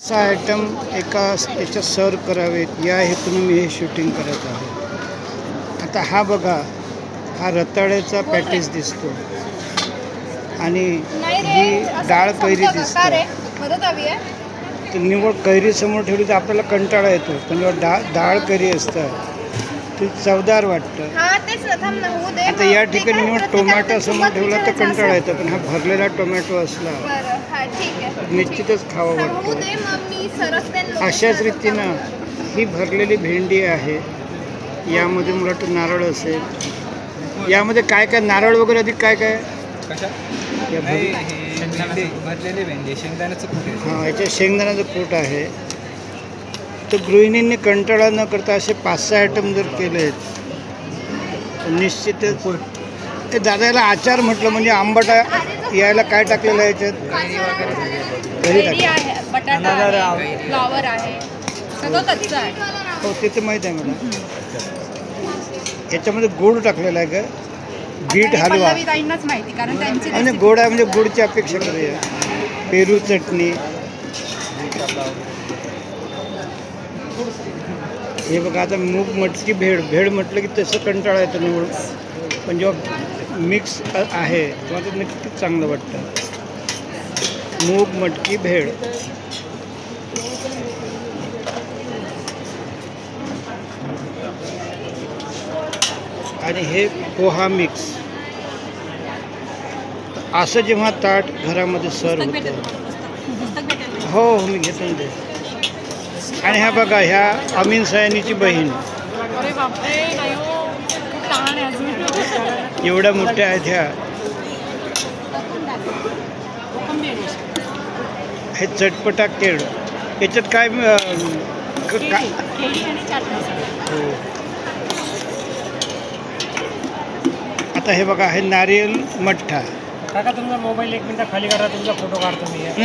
सहा आयटम एका याच्यात सर्व करावेत. या हेतून मी हे शूटिंग करत आहे. आता हा बघा हा रताळ्याचा पॅकेज दिसतो. आणि ही असं डाळ कैरी दिसते. तर निवड कैरी समोर ठेवली तर आपल्याला कंटाळा येतो. पण जेव्हा डाळ डाळ कैरी असतात ती चवदार वाटतं. आता या ठिकाणी निवड टोमॅटो समोर ठेवला तर कंटाळा. येतो पण हा भरलेला टोमॅटो असला. ठीक आहे. निश्चितच खावा हा, वाटतो. दे मग मी सरकते आणि अशाच रीतीनं ही भरलेली भेंडी आहे. यामध्ये मला वाटतं नारळ असेल. यामध्ये काय काय नारळ वगैरे अधिक काय काय? कशा? या नाही भर- हे भेंडी भरलेले भेंडी शेंगदाण्याचं कुठे हां याच्या शेंगदाण्याचं पोट आहे. तर गृहिणींनी कंटाळा न करता असे पाच सहा आयटम जर केले तर निश्चितच ते दादा याला आचार म्हटलं म्हणजे आंबट आहे. यायला काय टाकलेलं आहे याच्यात? घरी कैरी टाक आहे बटाटा आहे फ्लॉवर आहे. सगळं कच्चं आहे. हो ते तर माहीत आहे मला. याच्यामध्ये गोड टाकलेला आहे का? बीट आता हे हलवा. पल्लवी ताईंनाच माहिती कारण त्यांची recipe- गोड आहे म्हणजे गोडची अपेक्षा करूया. पेरू चटणी. हे बघा आता मूग मटकी भेळ भेळ म्हटलं की तसं कंटाळा येतो निवड पण जेव्हा मिक्स आहे. तेव्हा ते नक्कीच चांगलं वाटतं? मूग मटकी भेळ. आणि हे पोहा मिक्स. असं जेव्हा ताट घरामध्ये सर्व होतं हो हो मी घेतो ते आणि ह्या बघा ह्या अमीन सयानीची बहीण. एवढ्या मोठ्या आहेत ह्या हे चटपटा केळ याच्यात काय. हो. आता हे बघा हे नारियल मठ्ठा काका तुमचा मोबाईल एक मिनिट खाली करा तुमचा फोटो काढतो मी